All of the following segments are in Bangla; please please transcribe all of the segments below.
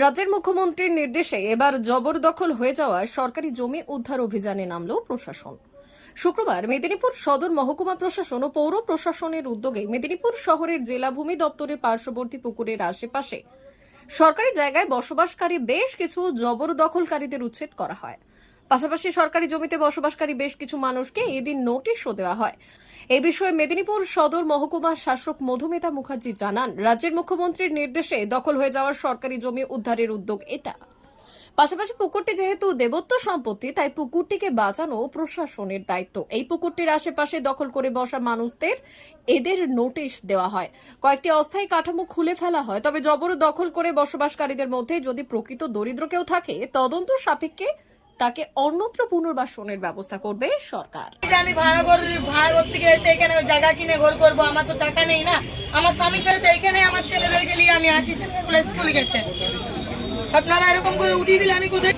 রাজ্যের মুখ্যমন্ত্রীর নির্দেশে এবার জবরদখল হয়ে যাওয়া সরকারি জমি উদ্ধার অভিযানে নামল প্রশাসন। শুক্রবার মেদিনীপুর সদর মহকুমা প্রশাসন ও পৌর প্রশাসনের উদ্যোগে মেদিনীপুর শহরের জেলা ভূমি দপ্তরের পার্শ্ববর্তী পুকুরের আশেপাশে সরকারি জায়গায় বসবাসকারী বেশ কিছু জবরদখলকারীদের উচ্ছেদ করা হয়। পাশাপাশি সরকারি জমিতে বসবাসকারী বেশ কিছু মানুষকে এদিন নোটিশও দেওয়া হয়। এ বিষয়ে মেদিনীপুর সদর মহকুমার শাসক মধুমিতা মুখার্জি জানান, রাজ্যের মুখ্যমন্ত্রীর নির্দেশে দখল হয়ে যাওয়ার সরকারি জমি উদ্ধারের উদ্যোগ এটা। পাশাপাশি পুকুরটি যেহেতু দেবত্ব সম্পত্তি, তাই পুকুরটিকে বাঁচানো প্রশাসনের দায়িত্ব। এই পুকুরটির আশেপাশে দখল করে বসা মানুষদের এদের নোটিশ দেওয়া হয়। কয়েকটি অস্থায়ী কাঠামো খুলে ফেলা হয়, তবে জবর দখল করে বসবাসকারীদের মধ্যে যদি প্রকৃত দরিদ্র কেউ থাকে, তদন্ত সাপেক্ষে তাকে অন্যত্র পুনর্বাসনের ব্যবস্থা করবে সরকার। আমি ভাড়া ঘর ভাড়া ঘর থেকে এসে এখানে জায়গা কিনে ঘর করব আমার তো টাকা নেই না। আমার স্বামী ছেড়েছে এখানে আমার ছেলেদেরকে নিয়ে আমি আছি ছেলেগুলো স্কুল গেছে। আপনারা এরকম করে উঠিয়ে দিলে আমি কোথায়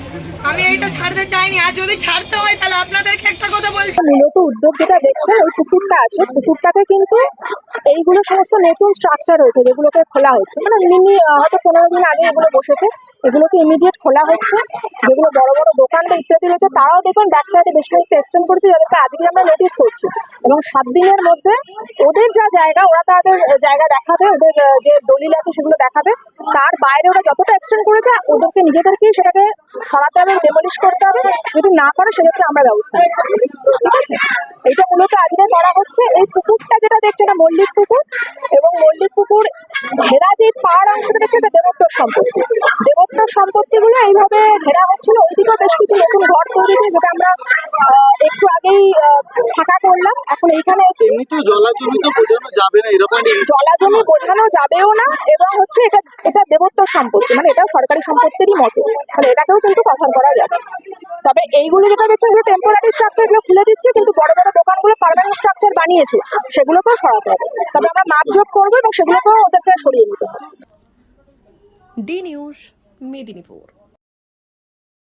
আমি এইটা ছাড়তে চাইনি। আর যদি ছাড়তে হয় তাহলে আপনাদেরকে একটা কথা বলছি। মূলত উদ্যোগ যেটা দেখছে ওই পুকুরটা আছে। পুকুরটাকে কিন্তু এইগুলো সমস্ত নতুন স্ট্রাকচার হয়েছে যেগুলোকে খোলা হচ্ছে। মানে মিনি হয়তো পনেরো দিন আগে এগুলো বসেছে। এগুলোকে ইমিডিয়েট খোলা হচ্ছে। যেগুলো বড় বড় দোকান বা ইত্যাদি রয়েছে, তারাও দেখুন ব্যাক সাইডে বেশ কয়েকটা এক্সটেন্ড করেছে, যাদেরকে আজকে আমরা নোটিস করছি। এবং সাত দিনের মধ্যে ওদের যা জায়গা, ওরা তাদের জায়গা দেখাবে, ওদের যে দলিল আছে সেগুলো দেখাবে। তার বাইরে ওরা যতটা এক্সটেন্ড করেছে, ওদেরকে নিজেদেরকেই সেটাকে সরাতে হবে ডেমলিশ করতে হবে। যদি না করে সেক্ষেত্রে আমরা ব্যবস্থা ঠিক আছে? এইটা মূলত আজকে করা হচ্ছে। এই পুকুরটা যেটা দেখছে এটা মল্লিক পুকুর এবং মল্লিক পুকুর ঘেরা যে পাড় অংশটা দেখছে এটা দেবোত্তর সম্পত্তি। দেবোত্তর সম্পত্তিগুলো এইভাবে ঘেরা হচ্ছিল ওইদিকেও বেশ কিছু নতুন ঘর তৈরি হয়েছে যেটা আমরা একটু আগেই ফাঁকা করলাম। এখন এইখানে এসে এমনিতেও জলাজমি তো বোঝানো যাবে না এরকম জলাজমি বোঝানো যাবেও না এবং হচ্ছে এটা এটা দেবোত্তর সম্পত্তি মানে এটাও সরকারি সম্পত্তিরই মতো। মানে এটাকেও কিন্তু কভার করা যাবে। তবে এইগুলো যেটা দেখছেন এগুলো টেম্পোরারি স্ট্রাকচারগুলো খুলে দিচ্ছে কিন্তু বড় বড় দোকানগুলো পার্মানেন্ট স্ট্রাকচার বানিয়েছে সেগুলোকেও সরাতে হবে। তবে আমরা মাপজোক করব এবং সেগুলোকেও ওদেরকে সরিয়ে নিতে হবে। D news Medinipur.